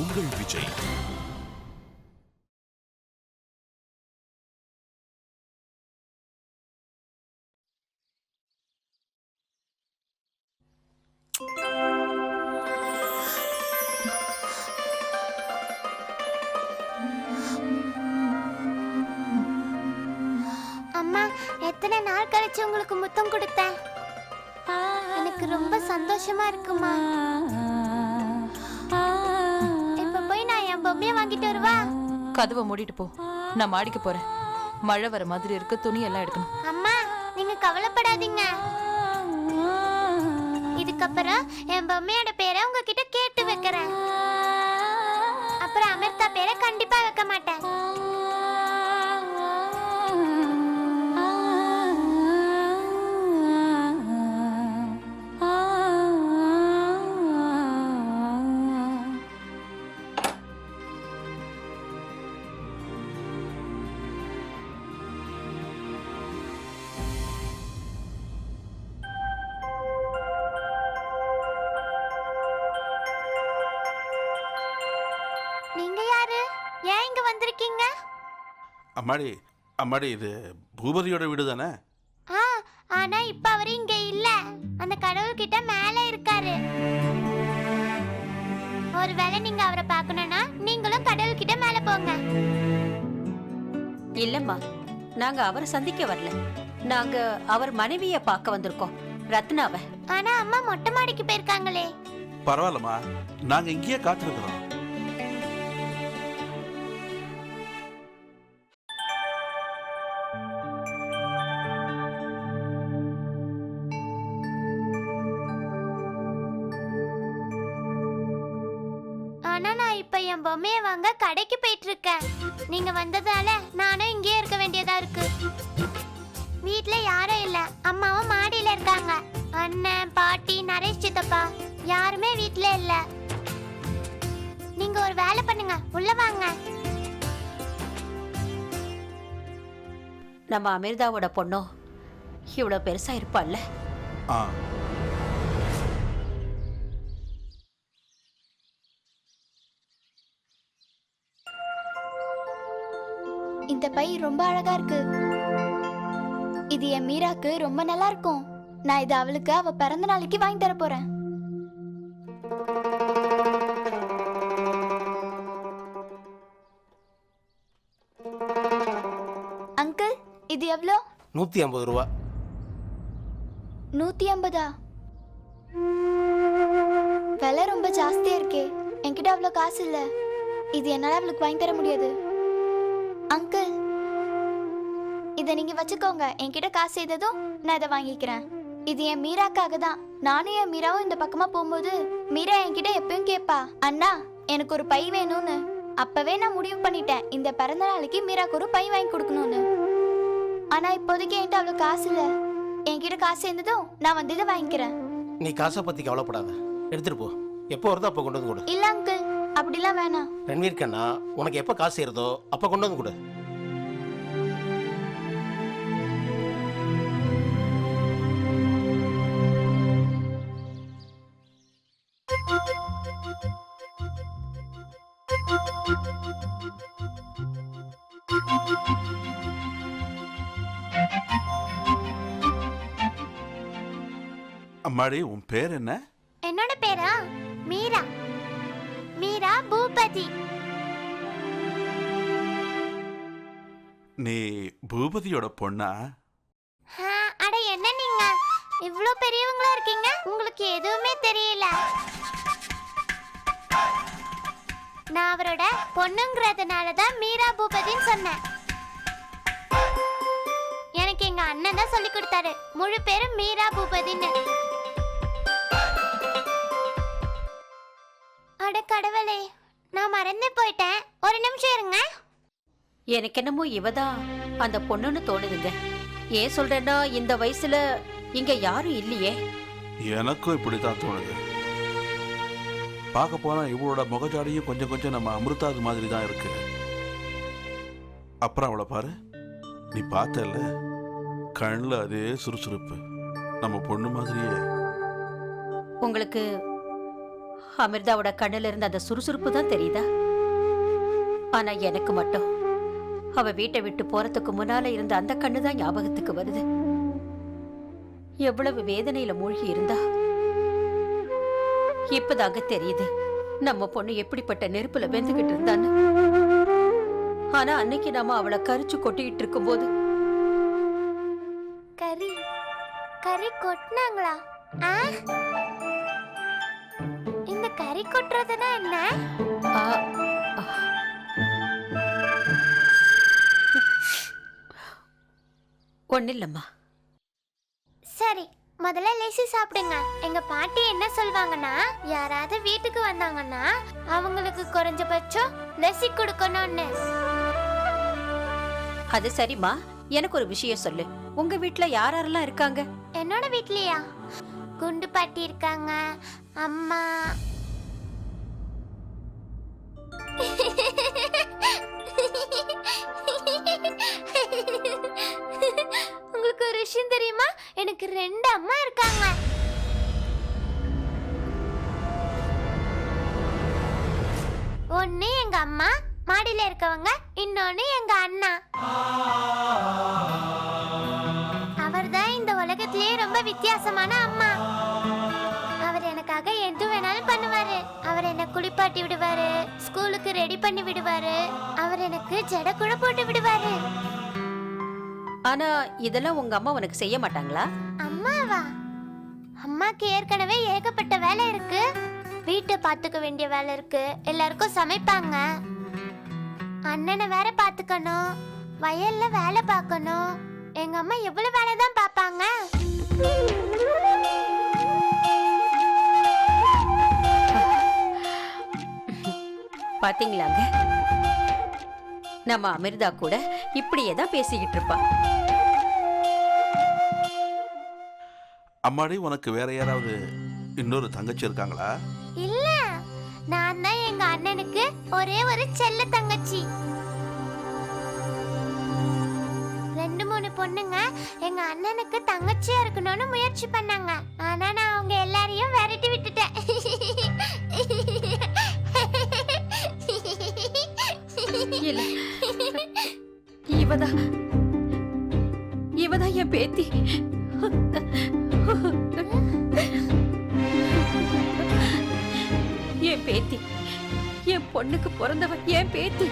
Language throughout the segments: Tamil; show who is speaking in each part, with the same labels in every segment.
Speaker 1: உங்கள் விஜய்.
Speaker 2: அம்மா எத்தனை நாள் கழிச்சு உங்களுக்கு முத்தம் கொடுத்தேன்? எனக்கு ரொம்ப சந்தோஷமா இருக்குமா? பொம்மைய வாங்கிட்டு வருவா?
Speaker 3: கதவை மூடிட்டு போ. நான் மாடிக்கு போறேன். மழை வர மாதிரி இருக்கு துணி எல்லாம் எடுக்கணும்.
Speaker 2: அம்மா நீங்க கவலைப்படாதீங்க. இதுக்கப்புறம் என் பொம்மையோட பேரை உங்ககிட்ட கேட்டு வைக்கிறேன். அப்புறம் அமிர்தா பேரை கண்டிப்பா வைக்க மாட்டேன். நீங்க யாரு? ஏன் இங்க வந்திருக்கீங்க?
Speaker 4: அம்மாடி அம்மாடி இது பூபதியோட வீடு தானே
Speaker 2: ஆ ஆனா இப்ப அவரு இங்க இல்ல. அந்த கடவுள் கிட்ட மேல இருக்காரு. ஒருவேளை நீங்க அவரை பார்க்கணும்னா நீங்களும் கடவுள் கிட்ட மேல போங்க.
Speaker 5: இல்லம்மா நாங்க அவரை சந்திக்க வரல. நாங்க அவர் மனைவிய பார்க்க வந்திருக்கோம். ரத்னாவை.
Speaker 2: ஆனா அம்மா மொட்டை மாடிக்கு போயிருக்காங்களே.
Speaker 4: பரவாயில்லம்மா நாங்க இங்கேயே காத்திருக்கிறோம்.
Speaker 2: என் பொம்மைய வாங்க கடைக்கு போயிட்டு இருக்கேன் நீங்க வந்ததால நானும் இங்கேயே இருக்க வேண்டியதா இருக்கு. வீட்ல யாரும் இல்ல. அம்மாவும் மாடியில இருக்காங்க. அண்ணன் பாட்டி நரேஷ் சித்தப்பா யாருமே வீட்ல இல்ல. நீங்க ஒரு வேலை பண்ணுங்க. உள்ள வாங்க.
Speaker 5: நம்ம அமிர்தாவோட பொண்ணும் இவ்வளவு பெருசா இருப்பாள்ல
Speaker 4: ஆ.
Speaker 6: இந்த பை ரொம்ப அழகா இருக்கு. இது என் மீராக்கு ரொம்ப நல்லா இருக்கும். நான் இது அவளுக்கு அவ பிறந்த நாளைக்கு வாங்கி தர போறேன். அங்கிள் இது எவ்வளோ
Speaker 7: நூற்றி ஐம்பது ரூபா.
Speaker 6: நூத்தி ஐம்பதா? விலை ரொம்ப ஜாஸ்தியா இருக்கே. என்கிட்ட அவ்வளோ காசு இல்ல. இது என்னால அவளுக்கு வாங்கி தர முடியாது. அங்கிள். இதை நீங்க வச்சுக்கோங்க. என்கிட்ட காசு செய்ததும் நான் இதை வாங்கிக்கிறேன். இது என் மீராக்காக தான். நானும் என் மீராவும் இந்த பக்கமா போகும்போது மீரா என்கிட்ட எப்பயும் கேட்பா அண்ணா எனக்கு ஒரு பை வேணும்னு. அப்பவே நான் முடிவு பண்ணிட்டேன். இந்த பிறந்த நாளைக்கு மீராக்கு ஒரு பை வாங்கி கொடுக்கணும்னு. ஆனா இப்போதைக்கு என்கிட்ட அவ்வளோ காசு இல்ல. என்கிட்ட காசு இருந்ததும் நான் வந்து இதை வாங்கிக்கிறேன்.
Speaker 7: நீ காசை பற்றி கவலைப்படாத. எடுத்துட்டு போ. எப்போ வருதோ அப்போ கொண்டு வந்து கொடு.
Speaker 6: இல்ல அங்கிள். அப்படிலாம் வேணாம்.
Speaker 7: ரன்வீர் கண்ணா உனக்கு எப்போ காசு ஏறுதோ அப்போ கொண்டு வந்து கொடு.
Speaker 4: அம்மாடி உன் பேர் என்ன?
Speaker 2: என்னோட பேரா? மீரா. மீரா பூபதி.
Speaker 4: நீ பூபதியோட பொண்ணா?
Speaker 2: அட என்ன நீங்க? இவ்ளோ பெரியவங்களா இருக்கீங்க? உங்களுக்கு எதுவுமே தெரியல. நான் அவரோட பொண்ணுங்கிறதுனால தான் மீரா பூபதின்னு சொன்னேன். எனக்கு எங்க அண்ணன் தான் சொல்லி கொடுத்தாரு. முழு பேரும் மீரா பூபதின்னு. அட கடவுளே நான் மறந்து போயிட்டேன். ஒரு நிமிஷம் இருங்க.
Speaker 5: எனக்கு என்னமோ இவதான் அந்த பொண்ணுன்னு தோணுதுங்க. ஏன் சொல்றேன்னா இந்த வயசுல இங்க யாரும் இல்லையே.
Speaker 4: எனக்கும் இப்படித்தான் தோணுது. பார்க்க போனா இவளோட முகஜாடியும் கொஞ்சம் கொஞ்சம் நம்ம அமிர்தாது மாதிரி தான் இருக்கு. அப்புறம் அவளை பாரு. நீ பார்த்தல கண்ணில் அதே சுறுசுறுப்பு. நம்ம பொண்ணு மாதிரியே.
Speaker 5: உங்களுக்கு
Speaker 8: அமிர்தாவோட கண்ணுல இருந்த அந்த சுறுசுறுப்பு தான் தெரியுதா? ஆனா எனக்கு மட்டும். அவ வீட்டை விட்டு போறதுக்கு முன்னால இருந்த அந்த கண்ணு தான் ஞாபகத்துக்கு வருது. எவ்வளவு வேதனையில மூழ்கி இருந்தா? இப்பதாக தெரியுது நம்ம பொண்ணு எப்படிப்பட்ட நெருப்புல வெந்துகிட்டு இருந்தான்னு. ஆனா அன்னைக்கு நாம அவளை கரிச்சு கொட்டிக்கிட்டு இருக்கும்போது
Speaker 2: கறி கறி கொட்டினாங்களா? ஆ? கறி கொட்டுறதுனா என்ன?
Speaker 8: ஆ. ஒண்ணில்லம்மா
Speaker 2: சரி முதல்ல லேசி சாப்பிடுங்க. எங்க பாட்டி என்ன சொல்வாங்கன்னா யாராவது வீட்டுக்கு வந்தாங்கன்னா அவங்களுக்கு குறைஞ்சபட்சம் லெசி கொடுக்கணும்னு.
Speaker 8: அது சரிம்மா. எனக்கு ஒரு விஷயம் சொல்லு. உங்க வீட்ல யார் யாரெல்லாம் இருக்காங்க?
Speaker 2: என்னோட வீட்லயா? குண்டு பாட்டி இருக்காங்க அம்மா எனக்கு ரெண்டு அம்மா இருக்காங்க. ஒன்னு எங்க அம்மா மாடியில இருக்கவங்க இன்னொன்னு எங்க அண்ணா. அவர்தான் இந்த உலகத்திலேயே ரொம்ப வித்தியாசமான அம்மா. அவர் எனக்காக எது வேணாலும் பண்ணுவாரு. அவர் என்ன குளிப்பாட்டி விடுவாரு ஸ்கூலுக்கு ரெடி பண்ணி விடுவாரு. அவர் எனக்கு ஜட கூட போட்டு விடுவாரு.
Speaker 8: ஆனா இதெல்லாம் உங்க அம்மா உனக்கு செய்ய மாட்டாங்களா?
Speaker 2: அம்மாவா? அம்மாக்கு ஏற்கனவே ஏகப்பட்ட வேலை இருக்கு. வீட்டை பார்த்துக்க வேண்டிய வேலை இருக்கு. எல்லாருக்கும் சமைப்பாங்க. அண்ணனை வேற பார்த்துக்கணும். வயல்ல வேலை பார்க்கணும். எங்க அம்மா எவ்வளவு வேலை தான் பார்ப்பாங்க?
Speaker 8: பாத்தீங்களாங்க? நம்ம அமிர்தா கூட இப்படியே தான் பேசிக்கிட்டு இருப்பா.
Speaker 4: அம்மாடி உனக்கு வேற யாராவது இன்னொரு தங்கச்சி இருக்காங்களா?
Speaker 2: இல்ல. நான் தான் எங்க அண்ணனுக்கு ஒரே ஒரு செல்ல தங்கச்சி. ரெண்டு மூணு பொண்ணுங்க எங்க அண்ணனுக்கு தங்கச்சியா இருக்கணும்னு முயற்சி பண்ணாங்க. ஆனா நான் அவங்க எல்லாரையும் விரட்டி விட்டுட்டேன்.
Speaker 8: இல்ல. இவதான். இவதான் என் பேத்தி. பேத்தி. என் பொண்ணுக்கு பிறந்தவ என் பேத்தி.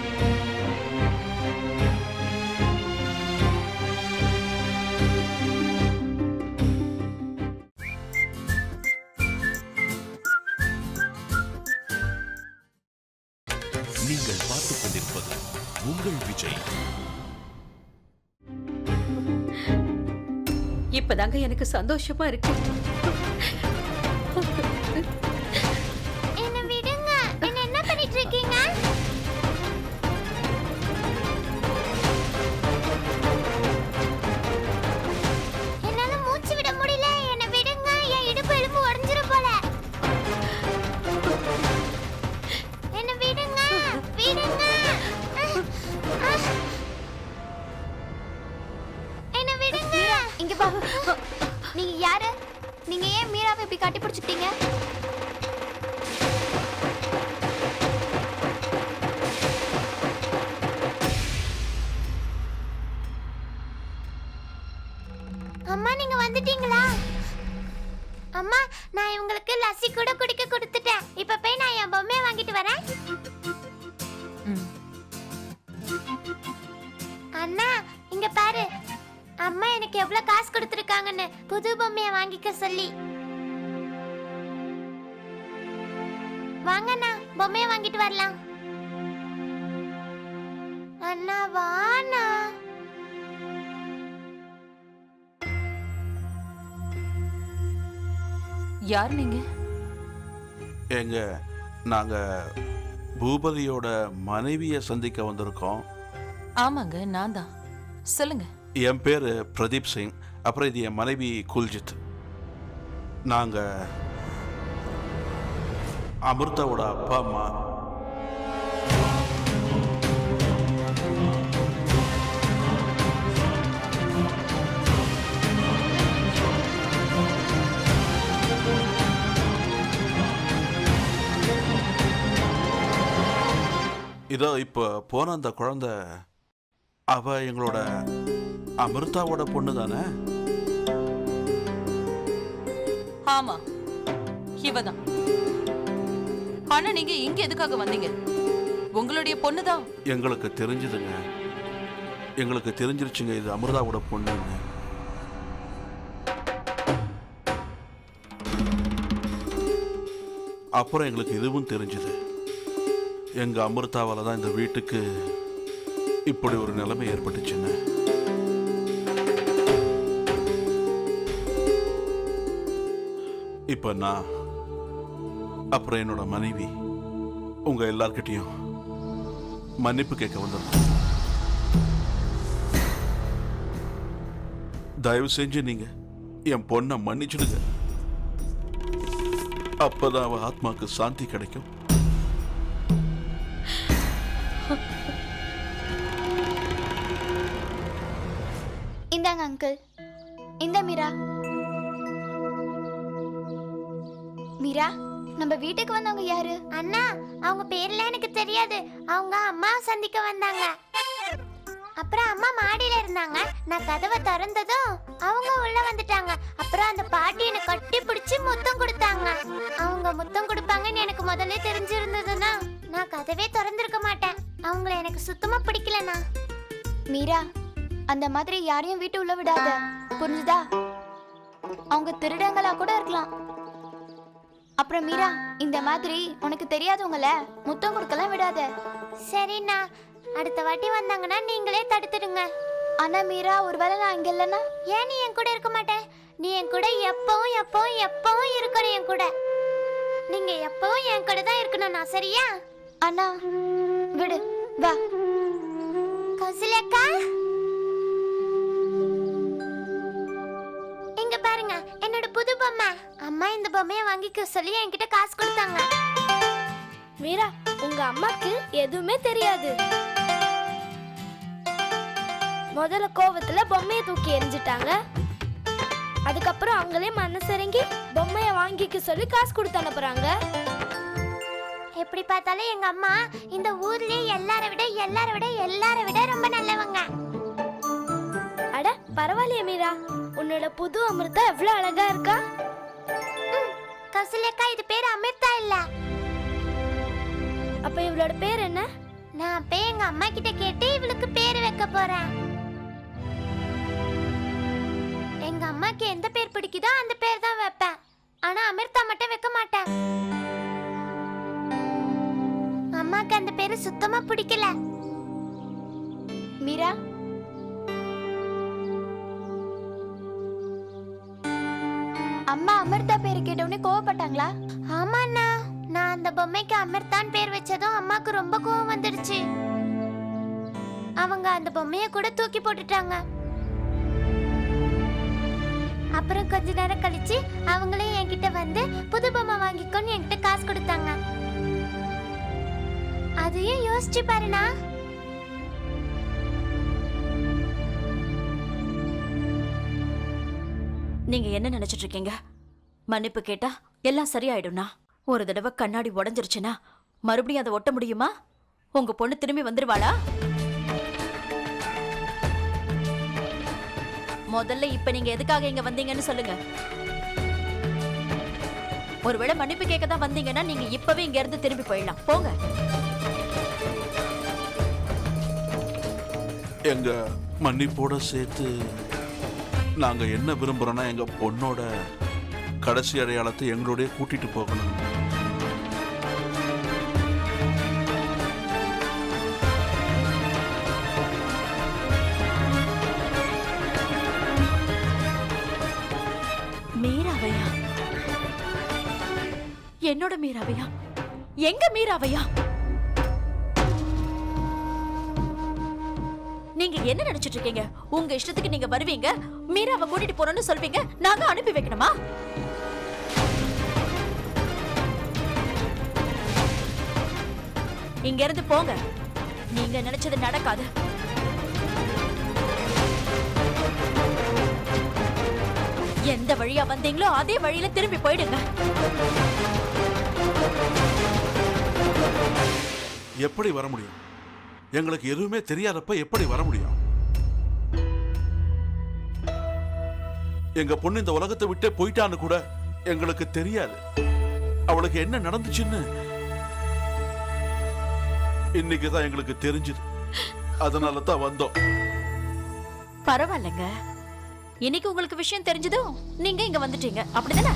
Speaker 1: நீங்கள் பார்த்துக் கொண்டிருப்பது உங்கள் விஜய்.
Speaker 8: இப்பதாங்க எனக்கு சந்தோஷமா இருக்கு.
Speaker 6: யாரு? நீங்க ஏன் மீராவை இப்படி கட்டி பிடிச்சிட்டீங்க
Speaker 2: அம்மா நீங்க வந்துட்டீங்களா? அம்மா நான் இவங்களுக்கு லஸ்ஸி கூட குடிக்க கொடுத்துட்டேன் எனக்கு எவ்வளவு காசு கொடுத்துருக்காங்கன்னு புது பொம்மையை வாங்கிக்க சொல்லி. வாங்கண்ணா பொம்மையை வாங்கிட்டு வரலாம். அண்ணா வாண்ணா
Speaker 3: யார் நீங்க?
Speaker 4: எங்க நாங்க பூபதியோட மனைவியை சந்திக்க வந்திருக்கோம்.
Speaker 3: ஆமாங்க நான் தான். சொல்லுங்க.
Speaker 4: என் பேர் பிரதீப் சிங். அப்புறம் இது என் மனைவி குல்ஜித். நாங்கள் அமிர்தாவோட அப்பா அம்மா. இதோ இப்போ போன அந்த குழந்தை அவ எங்களோட அமிர்தாவோட பொண்ணு தானே?
Speaker 3: ஆமா. இவதான் ஆனா நீங்க இங்க எதுக்காக வந்தீங்க? உங்களுடைய பொண்ணுதான்
Speaker 4: எங்களுக்கு தெரிஞ்சதுங்க. எங்களுக்கு தெரிஞ்சிருச்சுங்க இது அமிர்தாவோட பொண்ணுன்னு. அப்புறம் எங்களுக்கு இதுவும் தெரிஞ்சது. எங்க அமிர்தாவால தான் இந்த வீட்டுக்கு இப்படி ஒரு நிலைமை ஏற்பட்டுச்சுன்னு? இப்ப நான் அப்புறம் என்னோட மனைவி உங்க எல்லார்கிட்டையும் மன்னிப்பு கேட்க வந்திருக்கோம் தயவு செஞ்சு நீங்க என் பொண்ணை மன்னிச்சிடுங்க. அப்பதான் அவ ஆத்மாக்கு சாந்தி கிடைக்கும்.
Speaker 6: அங்கிள். இந்த மீரா. மீரா நம்ம வீட்டுக்கு வந்தவங்க யாரு?
Speaker 2: அண்ணா அவங்க பேர்ல எனக்கு தெரியாது. அவங்க அம்மா சந்திக்க வந்தாங்க. அப்புறம் அம்மா மாடியில இருந்தாங்க. நான் கதவை திறந்ததும் அவங்க உள்ள வந்துட்டாங்க. அப்புறம் அந்த பாட்டி என்னை கட்டி பிடிச்சி முத்தம் கொடுத்தாங்க. அவங்க முத்தம் கொடுப்பாங்கன்னு எனக்கு முதல்ல தெரிஞ்சிருந்ததுன்னா நான் கதவே திறந்திருக்க மாட்டேன். அவங்கள எனக்கு சுத்தமா பிடிக்கலண்ணா.
Speaker 6: மீரா அந்த மாதிரி யாரையும் வீட்டு உள்ள விடாத. புரிஞ்சுதா? அவங்க திருடங்களா கூட இருக்கலாம். அப்புறம் மீரா இந்த மாதிரி உனக்கு தெரியாதவங்கள முத்தம் கொடுக்கலாம் விடாத.
Speaker 2: சரிண்ணா. அடுத்த வாட்டி வந்தாங்கன்னா நீங்களே தடுத்துடுங்க.
Speaker 6: ஆனா மீரா ஒருவேளை நான் இங்க இல்லைன்னா?
Speaker 2: ஏன் நீ என் கூட இருக்க மாட்டே? நீ என் கூட எப்பவும் எப்பவும் எப்பவும் இருக்கணும் என் கூட. நீங்க எப்பவும் என் கூட தான் இருக்கணும் நான் சரியா?
Speaker 6: அண்ணா விடு வா.
Speaker 2: கௌசல்யக்கா அம்மா இந்த பொம்மையை வாங்கிக்க சொல்லி என்கிட்ட காசு கொடுத்தாங்க.
Speaker 9: மீரா உங்க அம்மாக்கு எதுவுமே தெரியாது. முதல்ல கோவத்துல பொம்மையை தூக்கி எறிஞ்சிட்டாங்க. அதுக்கப்புறம் அவங்களே மனசிறங்கி பொம்மையை வாங்கிக்க சொல்லி காசு கொடுத்து அனுப்புறாங்க.
Speaker 2: எப்படி பார்த்தாலும் எங்க அம்மா இந்த ஊர்லயே எல்லாரை விட எல்லாரை விட எல்லாரை விட ரொம்ப நல்லவங்க.
Speaker 9: அட பரவாயில்லையே மீரா. உன்னோட புது அமிர்தா எவ்வளவு அழகா இருக்கா.
Speaker 2: கௌசல்யக்கா இது பேர் அமிர்தா இல்ல.
Speaker 9: அப்ப இவளோட பேர் என்ன?
Speaker 2: நான் போய் எங்க அம்மா கிட்ட கேட்டு இவளுக்கு பேர் வைக்க போறேன். எங்க அம்மாக்கு எந்த பேர் பிடிக்குதோ அந்த பேர் தான் வைப்பேன். ஆனா அமிர்தா மட்டும் வைக்க மாட்டேன். அம்மாக்கு அந்த பேரு சுத்தமா பிடிக்கல.
Speaker 6: மீரா? கேட்டவுடனே கோவப்பட்டாங்களா?
Speaker 2: ஆமாண்ணா நான் அந்த பொம்மைக்கு அமிர்தான் பேர் வச்சதும் அம்மாக்கு ரொம்ப கோவம் வந்துடுச்சு. அவங்க அந்த பொம்மைய கூட தூக்கி போட்டுட்டாங்க. அப்புறம் கொஞ்ச நேரம் கழிச்சு அவங்களே என்கிட்ட வந்து புது பொம்மை வாங்கிக்கோன்னு என்கிட்ட காசு கொடுத்தாங்க. அதையும் யோசிச்சு பாருண்ணா.
Speaker 5: நீங்க என்ன நினைச்சிட்டு இருக்கீங்க? மன்னிப்பு கேட்டா எல்லாம் சரியாயிடும்னா? ஒரு தடவை கண்ணாடி உடைஞ்சிருச்சுன்னா மறுபடியும் அதை ஒட்ட முடியுமா? உங்க பொண்ணு திரும்பி வந்துருவாளா? முதல்ல இப்ப நீங்க எதுக்காக இங்க வந்தீங்கன்னு சொல்லுங்க. ஒருவேளை மன்னிப்பு கேட்க தான் வந்தீங்கன்னா நீங்க இப்பவே இங்க இருந்து திரும்பி போயிடலாம். போங்க.
Speaker 4: எங்க மன்னிப்போட சேர்த்து நாங்க என்ன விரும்புறோம்னா எங்க பொண்ணோட கடைசி அடையாளத்தை எங்களோடைய கூட்டிட்டு போகணும்.
Speaker 5: மீராவையா? என்னோட மீராவையா? எங்க மீராவையா? நீங்க என்ன நினைச்சிட்டு இருக்கீங்க? உங்க இஷ்டத்துக்கு நீங்க வருவீங்க? மீராவை கூட்டிட்டு போறோம்னு சொல்வீங்க? நாங்க அனுப்பி வைக்கணுமா? இங்க இருந்து போங்க. நீங்க நினைச்சது நடக்காது. எந்த வழியா வந்தீங்களோ அதே வழியில திரும்பி போயிடுங்க.
Speaker 4: எப்படி வர முடியும்? எங்களுக்கு எதுவுமே தெரியாதப்ப எப்படி வர முடியும்? எங்க பொண்ணு இந்த உலகத்தை விட்டே போயிட்டான்னு கூட எங்களுக்கு தெரியாது. அவளுக்கு என்ன நடந்துச்சுன்னு இன்னைக்கு தான் எங்களுக்கு தெரிஞ்சது. அதனால தான் வந்தோம்.
Speaker 5: பரவாயில்லைங்க. இன்னைக்கு உங்களுக்கு விஷயம் தெரிஞ்சதும் நீங்க இங்க வந்துட்டீங்க. அப்படிதானே?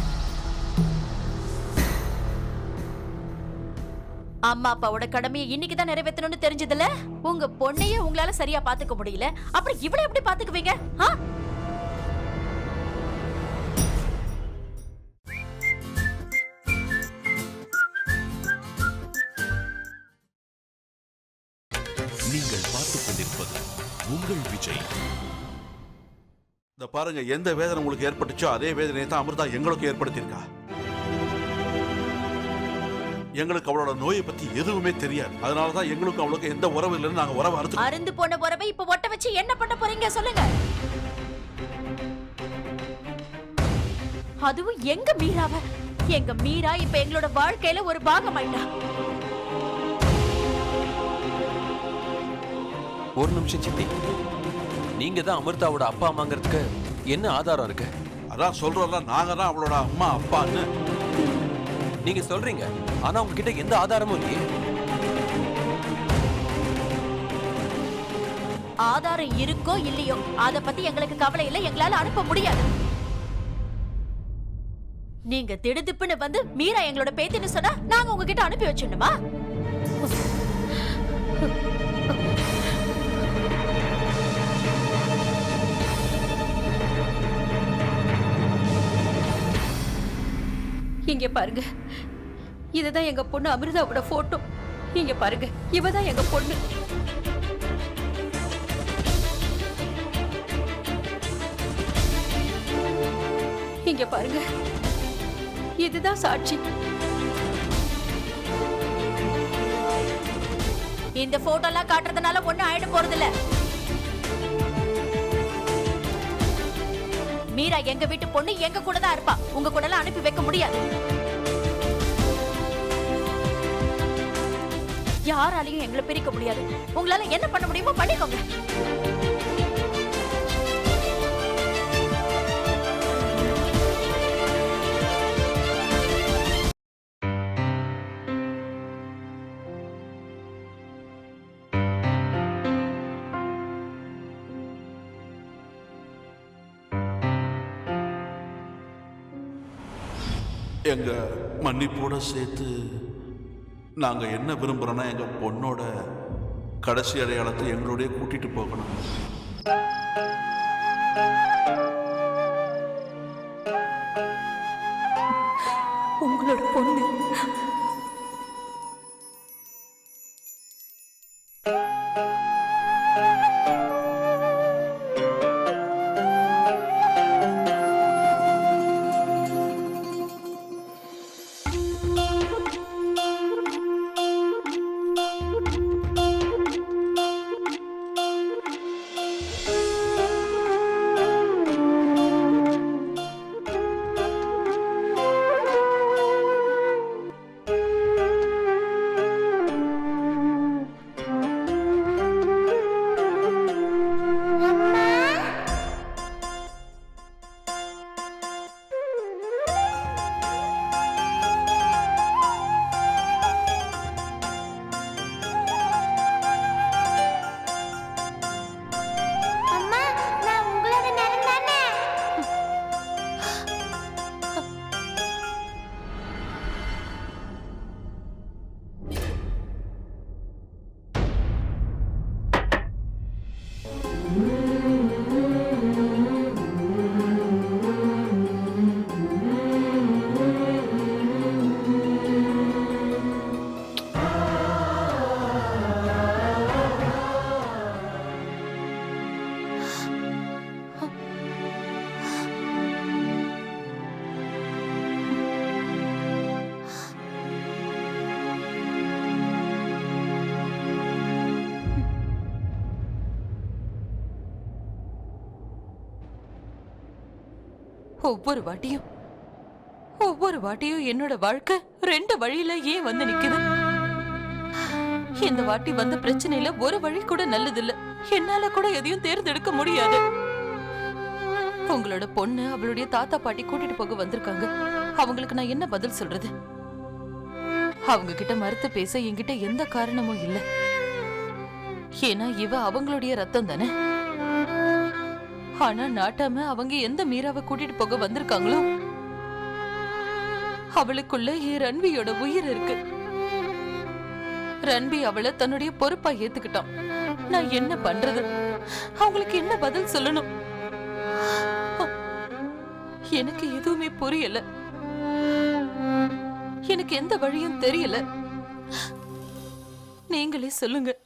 Speaker 5: அம்மா அப்பாவோட கடமையை இன்னைக்கு தான் நிறைவேற்றணும்னு தெரிஞ்சதுல உங்க பொண்ணையே உங்களால சரியா பாத்துக்க முடியல. அப்புறம் இவளை எப்படி பாத்துக்குவீங்க ஆ?
Speaker 4: பாருங்க எந்த வேதனை உங்களுக்கு ஏற்பட்டுச்சோ அதே வேதனையை தான் அமிர்தா எங்களுக்கு ஏற்படுத்தியிருக்கா. எங்களுக்கு அவளோட நோயை பத்தி எதுவுமே தெரியாது. அதனால தான் எங்களுக்கும் அவளுக்கு எந்த உறவு இல்லைன்னு நாங்க உறவு அறுத்து
Speaker 5: அருந்து போன உறவை இப்ப ஒட்ட வச்சு என்ன பண்ண போறீங்க சொல்லுங்க. அதுவும் எங்க மீராவ? எங்க மீரா இப்ப எங்களோட வாழ்க்கையில ஒரு பாகம் ஆயிட்டா
Speaker 10: ஒரு நிமிஷம் சித்தி. நீங்க தான் அமிர்தாவோட அப்பா அம்மாங்கிறதுக்கு என்ன ஆதாரம் இருக்கு?
Speaker 4: அதான் சொல்றோம்ல நாங்க தான் அவளோட அம்மா அப்பான்னு.
Speaker 10: நீங்க சொல்றீங்க ஆனா உங்ககிட்ட எந்த ஆதாரமும் இல்லையே.
Speaker 5: ஆதாரம் இருக்கோ இல்லையோ அத பத்தி எங்களுக்கு கவலை இல்ல எங்களால அனுப்ப முடியாது. நீங்க திடுதிப்புன்னு வந்து மீரா எங்களோட பேத்தின்னு சொன்னா நாங்க உங்ககிட்ட அனுப்பி வச்சிடணுமா?
Speaker 8: இங்கே பாருங்க. இதுதான் எங்க பொண்ணு அமிர்தாவோட போட்டோ இங்க பாருங்க. இவ தான் எங்க பொண்ணு. இங்க பாருங்க. இதுதான் சாட்சி.
Speaker 5: இந்த போட்டோ எல்லாம் காட்டுறதுனால ஒண்ணும் ஆயிட போறது மீரா எங்க வீட்டு பொண்ணு எங்க கூட தான் இருப்பா. உங்க கூட எல்லாம் அனுப்பி வைக்க முடியாது. யாராலையும் எங்களை பிரிக்க முடியாது. உங்களால என்ன பண்ண முடியுமோ பண்ணிக்கோங்க.
Speaker 4: எங்க மன்னிப்போட சேர்த்து நாங்க என்ன விரும்புறோம்னா எங்க பொண்ணோட கடைசி அடையாளத்தை எங்களோடய கூட்டிட்டு போகணும்.
Speaker 3: ஒவ்வொரு வாட்டியும் ஒவ்வொரு வாட்டியும் என்னோட வாழ்க்கை ரெண்டு வழியில ஏன் வந்து நிக்குது? இந்த வாட்டி வந்த பிரச்சனையில ஒரு வழி கூட நல்லதில்ல. என்னால கூட எதையும் தேர்ந்தெடுக்க முடியாது. உங்களோட பொண்ணு அவளுடைய தாத்தா பாட்டி கூட்டிட்டு போக வந்திருக்காங்க. அவங்களுக்கு நான் என்ன பதில் சொல்றது? அவங்க கிட்ட மறுத்து பேச என்கிட்ட எந்த காரணமும் இல்ல. ஏன்னா இவ அவங்களுடைய ரத்தம் தானே? ஆனா நாட்டாம அவங்க எந்த மீராவை கூட்டிட்டு போக வந்திருக்காங்களோ? அவளுக்குள்ள என் ரன்வியோட உயிர் இருக்கு. ரன்வி அவளை தன்னுடைய பொறுப்பா ஏத்துக்கிட்டான். நான் என்ன பண்றது? அவங்களுக்கு என்ன பதில் சொல்லணும்? எனக்கு எதுவுமே புரியல. எனக்கு எந்த வழியும் தெரியல. நீங்களே சொல்லுங்க.